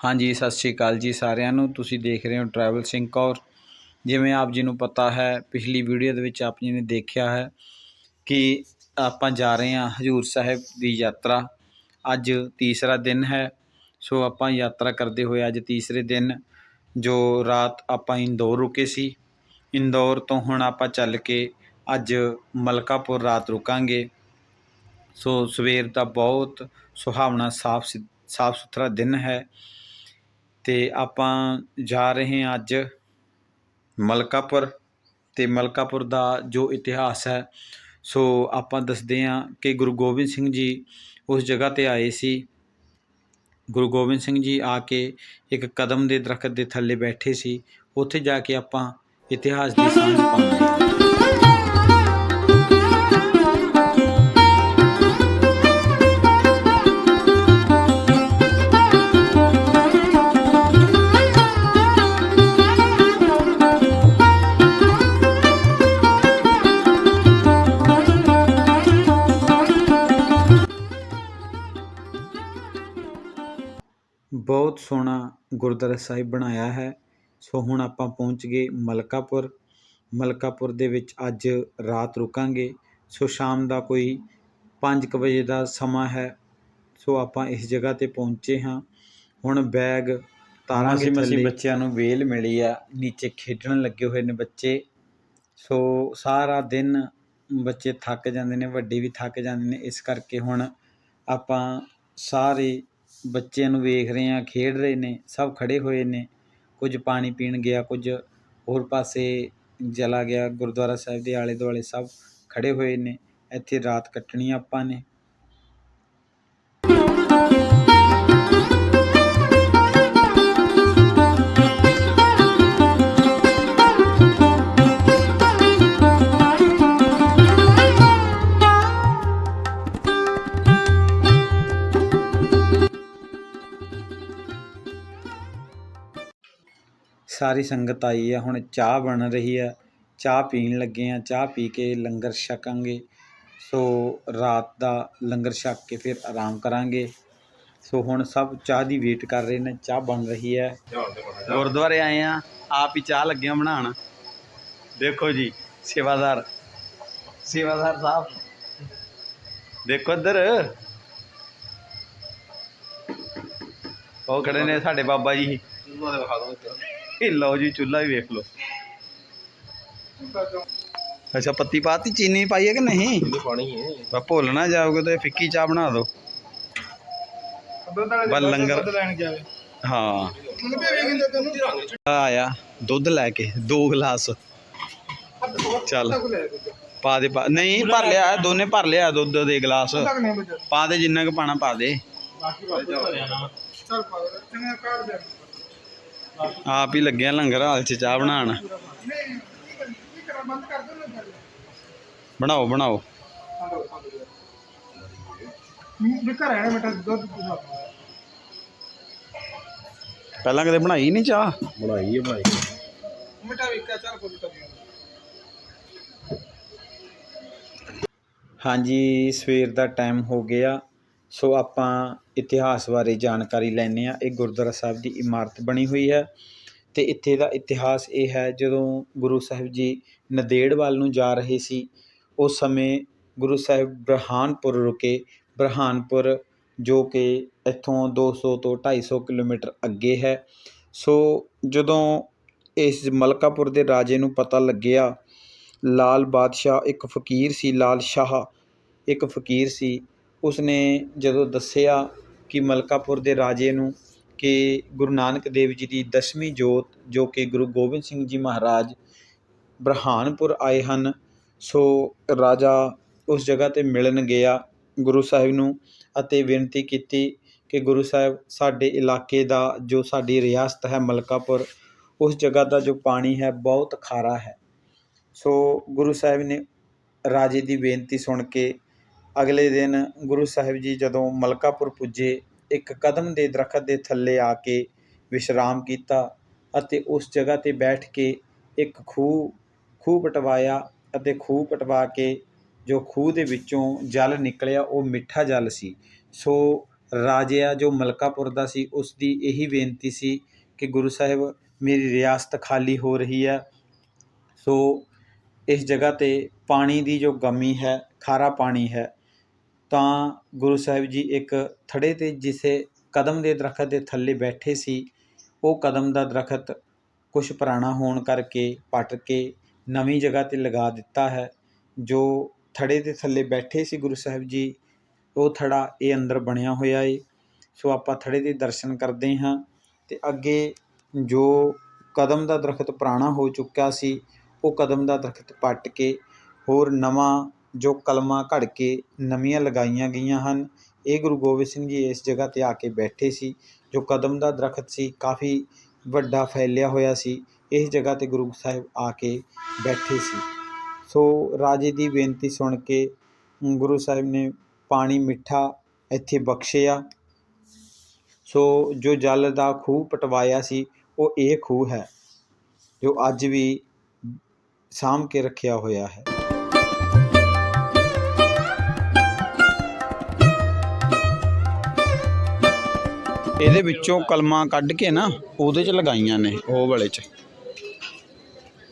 ਹਾਂਜੀ, ਸਤਿ ਸ਼੍ਰੀ ਅਕਾਲ ਜੀ ਸਾਰਿਆਂ ਨੂੰ। ਤੁਸੀਂ ਦੇਖ ਰਹੇ ਹੋ ਟਰੈਵਲ ਸਿੰਘ ਕੌਰ ਜਿਵੇਂ ਆਪ ਜੀ ਨੂੰ ਪਤਾ ਹੈ, ਪਿਛਲੀ ਵੀਡੀਓ ਦੇ ਵਿੱਚ ਆਪ ਜੀ ਨੇ ਦੇਖਿਆ ਹੈ ਕਿ ਆਪਾਂ ਜਾ ਰਹੇ ਹਾਂ ਹਜੂਰ ਸਾਹਿਬ ਦੀ ਯਾਤਰਾ। ਅੱਜ ਤੀਸਰਾ ਦਿਨ ਹੈ, ਸੋ ਆਪਾਂ ਯਾਤਰਾ ਕਰਦੇ ਹੋਏ ਅੱਜ ਤੀਸਰੇ ਦਿਨ, ਜੋ ਰਾਤ ਆਪਾਂ ਇੰਦੌਰ ਰੁਕੇ ਸੀ। ਇੰਦੌਰ ਤੋਂ ਹੁਣ ਆਪਾਂ ਚੱਲ ਕੇ ਅੱਜ ਮਲਕਾਪੁਰ ਰਾਤ ਰੁਕਾਂਗੇ। ਸੋ ਸਵੇਰ ਦਾ ਬਹੁਤ ਸੁਹਾਵਣਾ, ਸਾਫ਼ ਸਾਫ਼ ਸੁਥਰਾ ਦਿਨ ਹੈ। ਅਤੇ ਆਪਾਂ ਜਾ ਰਹੇ ਹਾਂ ਅੱਜ ਮਲਕਾਪੁਰ ਅਤੇ ਮਲਕਾਪੁਰ ਦਾ ਜੋ ਇਤਿਹਾਸ ਹੈ, ਸੋ ਆਪਾਂ ਦੱਸਦੇ ਹਾਂ ਕਿ ਗੁਰੂ ਗੋਬਿੰਦ ਸਿੰਘ ਜੀ ਉਸ ਜਗ੍ਹਾ ਤੇ ਆਏ ਸੀ। ਗੁਰੂ ਗੋਬਿੰਦ ਸਿੰਘ ਜੀ ਆ ਕੇ ਇੱਕ ਕਦਮ ਦੇ ਦਰਖਤ ਦੇ ਥੱਲੇ ਬੈਠੇ ਸੀ। ਉੱਥੇ ਜਾ ਕੇ ਆਪਾਂ ਇਤਿਹਾਸ ਦੀ ਸਾਂਝ ਪਾਉਂਦੇ ਹਾਂ। ਗੁਰਦੁਆਰਾ ਸਾਹਿਬ ਬਣਾਇਆ ਹੈ। ਸੋ ਹੁਣ ਆਪਾਂ ਪਹੁੰਚ ਗਏ ਮਲਕਾਪੁਰ। ਮਲਕਾਪੁਰ ਦੇ ਵਿੱਚ ਅੱਜ ਰਾਤ ਰੁਕਾਂਗੇ। ਸੋ ਸ਼ਾਮ ਦਾ ਕੋਈ 5 ਵਜੇ ਦਾ ਸਮਾਂ ਹੈ। ਸੋ ਆਪਾਂ ਇਸ ਜਗ੍ਹਾ ਤੇ ਪਹੁੰਚੇ ਹਾਂ। ਹੁਣ ਬੈਗ ਤਾਰਾਂਗੇ ਮਸੀ ਬੱਚਿਆਂ ਨੂੰ ਵੇਲ ਮਿਲੀ ਆ। ਨੀਚੇ ਖੇਡਣ ਲੱਗੇ ਹੋਏ ਨੇ ਬੱਚੇ। ਸੋ ਸਾਰਾ ਦਿਨ ਬੱਚੇ ਥੱਕ ਜਾਂਦੇ ਨੇ ਵੱਡੇ ਵੀ ਥੱਕ ਜਾਂਦੇ ਨੇ। ਇਸ ਕਰਕੇ ਹੁਣ ਆਪਾਂ ਸਾਰੇ ਬੱਚਿਆਂ ਨੂੰ ਵੇਖ ਰਹੇ ਹਾਂ, ਖੇਡ ਰਹੇ ਨੇ, ਸਭ ਖੜ੍ਹੇ ਹੋਏ ਨੇ। ਕੁਝ ਪਾਣੀ ਪੀਣ ਗਿਆ, ਕੁਝ ਹੋਰ ਪਾਸੇ ਚਲਾ ਗਿਆ। ਗੁਰਦੁਆਰਾ ਸਾਹਿਬ ਦੇ ਆਲੇ ਦੁਆਲੇ ਸਭ ਖੜ੍ਹੇ ਹੋਏ ਨੇ। ਇੱਥੇ ਰਾਤ ਕੱਟਣੀ ਆਪਾਂ ਨੇ। ਸਾਰੀ ਸੰਗਤ ਆਈ ਹੈ ਹੁਣ ਚਾਹ ਬਣ ਰਹੀ ਹੈ ਚਾਹ ਪੀਣ ਲੱਗੇ ਹਾਂ ਚਾਹ ਪੀ ਕੇ ਲੰਗਰ ਛਕਾਂਗੇ। ਸੋ ਰਾਤ ਦਾ ਲੰਗਰ ਛਕ ਕੇ ਫਿਰ ਆਰਾਮ ਕਰਾਂਗੇ। ਸੋ ਹੁਣ ਸਭ ਚਾਹ ਦੀ ਵੇਟ ਕਰ ਰਹੇ ਨੇ, ਚਾਹ ਬਣ ਰਹੀ ਹੈ ਗੁਰਦੁਆਰੇ ਆਏ ਆ, ਆਪ ਹੀ ਚਾਹ ਲੱਗੇ ਹਾਂ ਬਣਾਉਣ। ਦੇਖੋ ਜੀ, ਸੇਵਾਦਾਰ। ਸੇਵਾਦਾਰ ਸਾਹਿਬ। ਦੇਖੋ ਇੱਧਰ। ਉਹ ਖੜੇ ਨੇ ਸਾਡੇ ਬਾਬਾ ਜੀ। ਵਿਖਾ ਦੋ ਇਹ ਲਓ ਜੀ ਚੁੱਲ੍ਹਾ ਵੀ ਵੇਖ ਲਓ। ਅੱਛਾ ਪੱਤੀ ਪਾਤੀ? ਚੀਨੀ ਪਾਈ ਹੈ ਕਿ ਨਹੀਂ? ਪਾਣੀ ਹੈ। ਬਾ ਭੁੱਲ ਨਾ ਜਾਓਗੇ ਤਾਂ ਫਿੱਕੀ ਚਾਹ ਬਣਾ ਦਿਓ। ਬਸ ਲੰਗਰ ਲੈਣ ਜਾਵੇ ਹਾਂ। ਆਇਆ ਦੁੱਧ ਲੈ ਕੇ ਦੋ ਗਲਾਸ। ਚੱਲ। ਪਾ ਦੇ ਪਾ ਨਹੀਂ ਭਰ ਲਿਆ ਦੋਨੇ ਭਰ ਲਿਆ ਦੁੱਧ ਦੇ ਗਲਾਸ। ਪਾ ਦੇ ਜਿੰਨਾ ਕੁ ਪਾਣਾ ਪਾ ਦੇ। ਬਾਕੀ ਬਾਕੀ ਚੱਲ ਪਾ ਦੇ ਚੰਗਾ ਕਰ ਦੇ। ਆਪ ਹੀ ਲੱਗਿਆ ਲੰਗਰ ਹਾਲ ਚ ਚਾਹ ਬਣਾਉਣ। ਬਣਾਓ ਬਣਾਓ। ਪਹਿਲਾਂ ਕਦੇ ਬਣਾਈ ਨਹੀਂ ਚਾਹ? ਬਣਾਈ ਹੈ ਬਣਾਈ ਮਿੱਠਾ ਵੀ ਕਾ ਚਾਰ ਕੋਲ ਕਰ ਹਾਂਜੀ ਸਵੇਰ ਦਾ ਟਾਈਮ ਹੋ ਗਿਆ। ਸੋ ਆਪਾਂ ਇਤਿਹਾਸ ਬਾਰੇ ਜਾਣਕਾਰੀ ਲੈਂਦੇ ਹਾਂ। ਇਹ ਗੁਰਦੁਆਰਾ ਸਾਹਿਬ ਦੀ ਇਮਾਰਤ ਬਣੀ ਹੋਈ ਹੈ ਅਤੇ ਇੱਥੇ ਦਾ ਇਤਿਹਾਸ ਇਹ ਹੈ, ਜਦੋਂ ਗੁਰੂ ਸਾਹਿਬ ਜੀ ਨੰਦੇੜ ਵੱਲ ਨੂੰ ਜਾ ਰਹੇ ਸੀ, ਉਸ ਸਮੇਂ ਗੁਰੂ ਸਾਹਿਬ ਬਰਹਾਨਪੁਰ ਰੁਕੇ। ਬਰਹਾਨਪੁਰ ਜੋ ਕਿ ਇੱਥੋਂ ਦੋ ਸੌ ਤੋਂ ਢਾਈ ਸੌ ਕਿਲੋਮੀਟਰ ਅੱਗੇ ਹੈ। ਸੋ ਜਦੋਂ ਇਸ ਮਲਕਾਪੁਰ ਦੇ ਰਾਜੇ ਨੂੰ ਪਤਾ ਲੱਗਿਆ, ਲਾਲ ਬਾਦਸ਼ਾਹ ਇੱਕ ਫਕੀਰ ਸੀ, ਲਾਲ ਸ਼ਾਹ ਇੱਕ ਫਕੀਰ ਸੀ ਉਸਨੇ ਜਦੋਂ ਦੱਸਿਆ ਕਿ ਮਲਕਾਪੁਰ ਦੇ ਰਾਜੇ ਨੂੰ ਕਿ ਗੁਰੂ ਨਾਨਕ ਦੇਵ ਜੀ ਦੀ ਦਸਵੀਂ ਜੋਤ, ਜੋ ਕਿ ਗੁਰੂ ਗੋਬਿੰਦ ਸਿੰਘ ਜੀ ਮਹਾਰਾਜ ਬਰਹਾਨਪੁਰ ਆਏ ਹਨ, ਸੋ ਰਾਜਾ ਉਸ ਜਗ੍ਹਾ ਤੇ ਮਿਲਣ ਗਿਆ। ਗੁਰੂ ਸਾਹਿਬ ਨੂੰ ਅਤੇ ਬੇਨਤੀ ਕੀਤੀ ਕਿ ਗੁਰੂ ਸਾਹਿਬ, ਸਾਡੇ ਇਲਾਕੇ ਦਾ ਜੋ ਸਾਡੀ ਰਿਆਸਤ ਹੈ ਮਲਕਾਪੁਰ, ਉਸ ਜਗ੍ਹਾ ਦਾ ਜੋ ਪਾਣੀ ਹੈ ਬਹੁਤ ਖਾਰਾ ਹੈ। ਸੋ ਗੁਰੂ ਸਾਹਿਬ ਨੇ ਰਾਜੇ ਦੀ ਬੇਨਤੀ ਸੁਣ ਕੇ ਅਗਲੇ ਦਿਨ ਗੁਰੂ ਸਾਹਿਬ ਜੀ ਜਦੋਂ ਮਲਕਾਪੁਰ ਪੁੱਜੇ, ਇੱਕ ਕਦਮ ਦੇ ਦਰਖਤ ਦੇ ਥੱਲੇ ਆ ਕੇ ਵਿਸ਼ਰਾਮ ਕੀਤਾ ਅਤੇ ਉਸ ਜਗ੍ਹਾ ਤੇ ਬੈਠ ਕੇ ਇੱਕ ਖੂਹ ਖੂਹ ਪਟਵਾਇਆ ਅਤੇ ਖੂਹ ਪਟਵਾ ਕੇ ਜੋ ਖੂਹ ਦੇ ਵਿੱਚੋਂ ਜਲ ਨਿਕਲਿਆ ਉਹ ਮਿੱਠਾ ਜਲ ਸੀ। ਸੋ ਰਾਜਿਆ ਜੋ ਮਲਕਾਪੁਰ ਦਾ ਸੀ, ਉਸ ਦੀ ਇਹੀ ਬੇਨਤੀ ਸੀ ਕਿ ਗੁਰੂ ਸਾਹਿਬ, ਮੇਰੀ ਰਿਆਸਤ ਖਾਲੀ ਹੋ ਰਹੀ ਹੈ। ਸੋ ਇਸ ਜਗ੍ਹਾ 'ਤੇ ਪਾਣੀ ਦੀ ਜੋ ਗਮੀ ਹੈ, ਖਾਰਾ ਪਾਣੀ ਹੈ ਤਾਂ ਗੁਰੂ ਸਾਹਿਬ ਜੀ ਇੱਕ ਥੜੇ 'ਤੇ ਜਿਸੇ ਕਦਮ ਦੇ ਦਰਖਤ ਦੇ ਥੱਲੇ ਬੈਠੇ ਸੀ, ਉਹ ਕਦਮ ਦਾ ਦਰਖਤ ਕੁਝ ਪੁਰਾਣਾ ਹੋਣ ਕਰਕੇ ਪੱਟ ਕੇ ਨਵੀਂ ਜਗ੍ਹਾ 'ਤੇ ਲਗਾ ਦਿੱਤਾ ਹੈ। ਜੋ ਥੜੇ ਦੇ ਥੱਲੇ ਬੈਠੇ ਸੀ ਗੁਰੂ ਸਾਹਿਬ ਜੀ, ਉਹ ਥੜਾ ਇਹ ਅੰਦਰ ਬਣਿਆ ਹੋਇਆ ਏ। ਸੋ ਆਪਾਂ ਥੜੇ ਦੇ ਦਰਸ਼ਨ ਕਰਦੇ ਹਾਂ ਤੇ ਅੱਗੇ ਜੋ ਕਦਮ ਦਾ ਦਰਖਤ ਪੁਰਾਣਾ ਹੋ ਚੁੱਕਾ ਸੀ, ਉਹ ਕਦਮ ਦਾ ਦਰਖਤ ਪੱਟ ਕੇ ਹੋਰ ਨਵਾਂ ਜੋ ਕਲਮਾਂ ਘੜ ਕੇ ਨਵੀਆਂ ਲਗਾਈਆਂ ਗਈਆਂ ਹਨ। ਇਹ ਗੁਰੂ ਗੋਬਿੰਦ ਸਿੰਘ ਜੀ ਇਸ ਜਗ੍ਹਾ ਤੇ ਆ ਕੇ ਬੈਠੇ ਸੀ, ਜੋ ਕਦਮ ਦਾ ਦਰਖਤ ਸੀ, ਕਾਫੀ ਵੱਡਾ ਫੈਲਿਆ ਹੋਇਆ ਸੀ। ਇਸ ਜਗ੍ਹਾ ਤੇ ਗੁਰੂ ਸਾਹਿਬ ਆ ਕੇ ਬੈਠੇ ਸੀ। ਸੋ ਰਾਜੇ ਦੀ ਬੇਨਤੀ ਸੁਣ ਕੇ ਗੁਰੂ ਸਾਹਿਬ ਨੇ ਪਾਣੀ ਮਿੱਠਾ ਇੱਥੇ ਬਖਸ਼ਿਆ। ਸੋ ਜੋ ਜਲ ਦਾ ਖੂਹ ਪਟਵਾਇਆ ਸੀ, ਉਹ ਇਹ ਖੂਹ ਹੈ, ਜੋ ਅੱਜ ਵੀ ਸਾਂਭ ਕੇ ਰੱਖਿਆ ਹੋਇਆ ਹੈ। ਇਹਦੇ ਵਿੱਚੋਂ ਕਲਮਾਂ ਕੱਢ ਕੇ ਨਾ ਉਹਦੇ 'ਚ ਲਗਾਈਆਂ ਨੇ ਉਹ ਵਾਲੇ 'ਚ।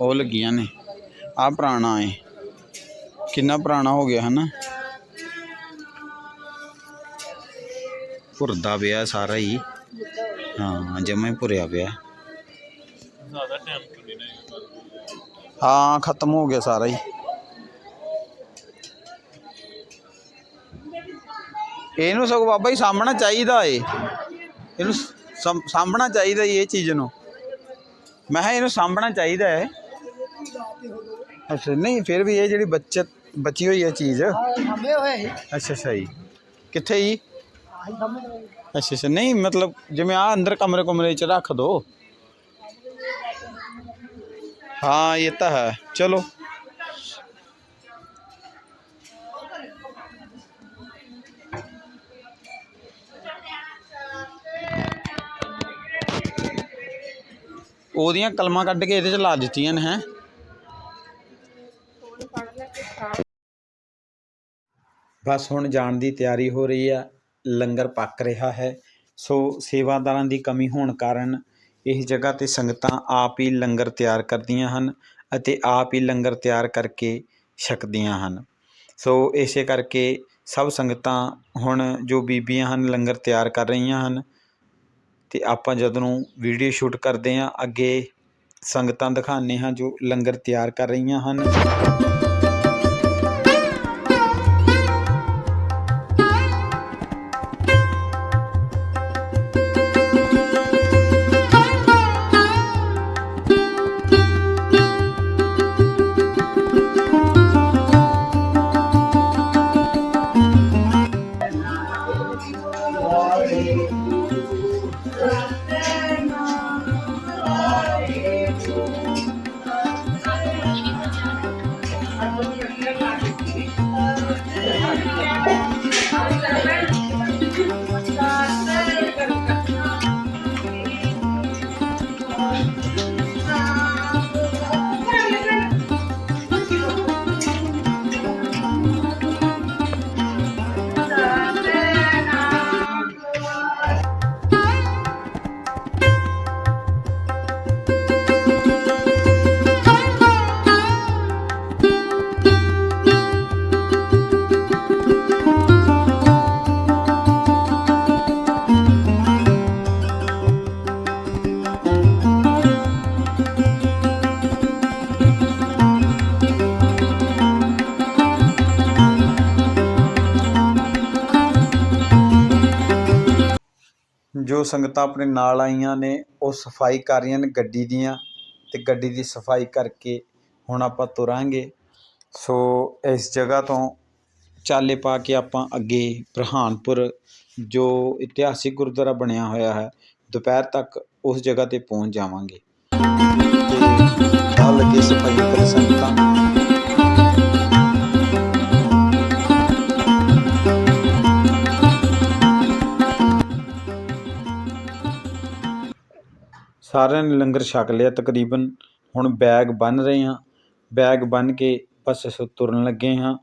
ਉਹ ਲੱਗੀਆਂ ਨੇ। ਆ ਪੁਰਾਣਾ ਏ। ਕਿੰਨਾ ਪੁਰਾਣਾ ਹੋ ਗਿਆ ਹਨਾ? ਭੁਰਦਾ ਪਿਆ ਸਾਰਾ ਹੀ। ਹਾਂ ਜਮੇ ਭੁਰਿਆ ਪਿਆ। ਜ਼ਿਆਦਾ ਟਾਈਮ ਤੋਂ ਨਹੀਂ ਨਾ ਹਾਂ ਖਤਮ ਹੋ ਗਿਆ ਸਾਰਾ ਹੀ। ਇਹਨੂੰ ਸਗੋਂ ਬਾਬਾ ਜੀ ਸਾਹਮਣਾ ਚਾਹੀਦਾ ਏ। ਇਹਨੂੰ ਸਾਂਭ- ਸਾਂਭਣਾ ਚਾਹੀਦਾ ਇਹ ਚੀਜ਼ ਨੂੰ। ਮੈਂ ਕਿਹਾ ਇਹਨੂੰ ਸਾਂਭਣਾ ਚਾਹੀਦਾ ਹੈ। ਅੱਛਾ ਨਹੀਂ ਫਿਰ ਵੀ ਇਹ ਜਿਹੜੀ ਬੱਚਤ ਬਚੀ ਹੋਈ ਹੈ ਚੀਜ਼। ਸਾਂਭੇ ਹੋਏ ਸੀ ਅੱਛਾ ਅੱਛਾ ਜੀ। ਕਿੱਥੇ ਜੀ। ਅੱਛਾ ਅੱਛਾ ਨਹੀਂ ਮਤਲਬ ਜਿਵੇਂ ਆ ਅੰਦਰ ਕਮਰੇ ਕਮਰੇ 'ਚ ਰੱਖ ਦੋ। ਹਾਂ ਇਹ ਤਾਂ ਹੈ। ਚਲੋ। ਉਹਦੀਆਂ ਕਲਮਾਂ ਕੱਢ ਕੇ ਇਹਦੇ 'ਚ ਲਾ ਦਿੱਤੀਆਂ ਨੇ, ਹੈ। ਬਸ ਹੁਣ ਜਾਣ ਦੀ ਤਿਆਰੀ ਹੋ ਰਹੀ ਆ, ਲੰਗਰ ਪੱਕ ਰਿਹਾ ਹੈ। ਸੋ ਸੇਵਾਦਾਰਾਂ ਦੀ ਕਮੀ ਹੋਣ ਕਾਰਨ ਇਸ ਜਗ੍ਹਾ ਤੇ ਸੰਗਤਾਂ ਆਪ ਹੀ ਲੰਗਰ ਤਿਆਰ ਕਰਦੀਆਂ ਹਨ ਅਤੇ ਆਪ ਹੀ ਲੰਗਰ ਤਿਆਰ ਕਰਕੇ ਛਕਦੀਆਂ ਹਨ। ਸੋ ਇਸੇ ਕਰਕੇ ਸਭ ਸੰਗਤਾਂ ਹੁਣ ਜੋ ਬੀਬੀਆਂ ਹਨ ਲੰਗਰ ਤਿਆਰ ਕਰ ਰਹੀਆਂ ਹਨ ਅਤੇ ਆਪਾਂ ਜਦੋਂ ਨੂੰ ਵੀਡੀਓ ਸ਼ੂਟ ਕਰਦੇ ਹਾਂ, ਅੱਗੇ ਸੰਗਤਾਂ ਦਿਖਾਉਂਦੇ ਹਾਂ ਜੋ ਲੰਗਰ ਤਿਆਰ ਕਰ ਰਹੀਆਂ ਹਨ। ਜੋ ਸੰਗਤਾਂ ਆਪਣੇ ਨਾਲ ਆਈਆਂ ਨੇ, ਉਹ ਸਫ਼ਾਈ ਕਰ ਰਹੀਆਂ ਨੇ ਗੱਡੀ ਦੀਆਂ ਅਤੇ ਗੱਡੀ ਦੀ ਸਫ਼ਾਈ ਕਰਕੇ ਹੁਣ ਆਪਾਂ ਤੁਰਾਂਗੇ। ਸੋ ਇਸ ਜਗ੍ਹਾ ਤੋਂ ਚਾਲੇ ਪਾ ਕੇ ਆਪਾਂ ਅੱਗੇ ਬਰਹਾਨਪੁਰ, ਜੋ ਇਤਿਹਾਸਿਕ ਗੁਰਦੁਆਰਾ ਬਣਿਆ ਹੋਇਆ ਹੈ, ਦੁਪਹਿਰ ਤੱਕ ਉਸ ਜਗ੍ਹਾ ਤੇ ਪਹੁੰਚ ਜਾਵਾਂਗੇ। ਤੇ ਆ ਸਫ਼ਾਈ ਕਰ ਸੰਗਤਾਂ ਸਾਰਿਆਂ ਨੇ ਲੰਗਰ ਛਕ ਲਿਆ ਤਕਰੀਬਨ। ਹੁਣ ਬੈਗ ਬੰਨ੍ਹ ਰਹੇ ਹਾਂ। ਬੈਗ ਬੰਨ੍ਹ ਕੇ ਬਸ ਅਸੀਂ ਤੁਰਨ ਲੱਗੇ ਹਾਂ।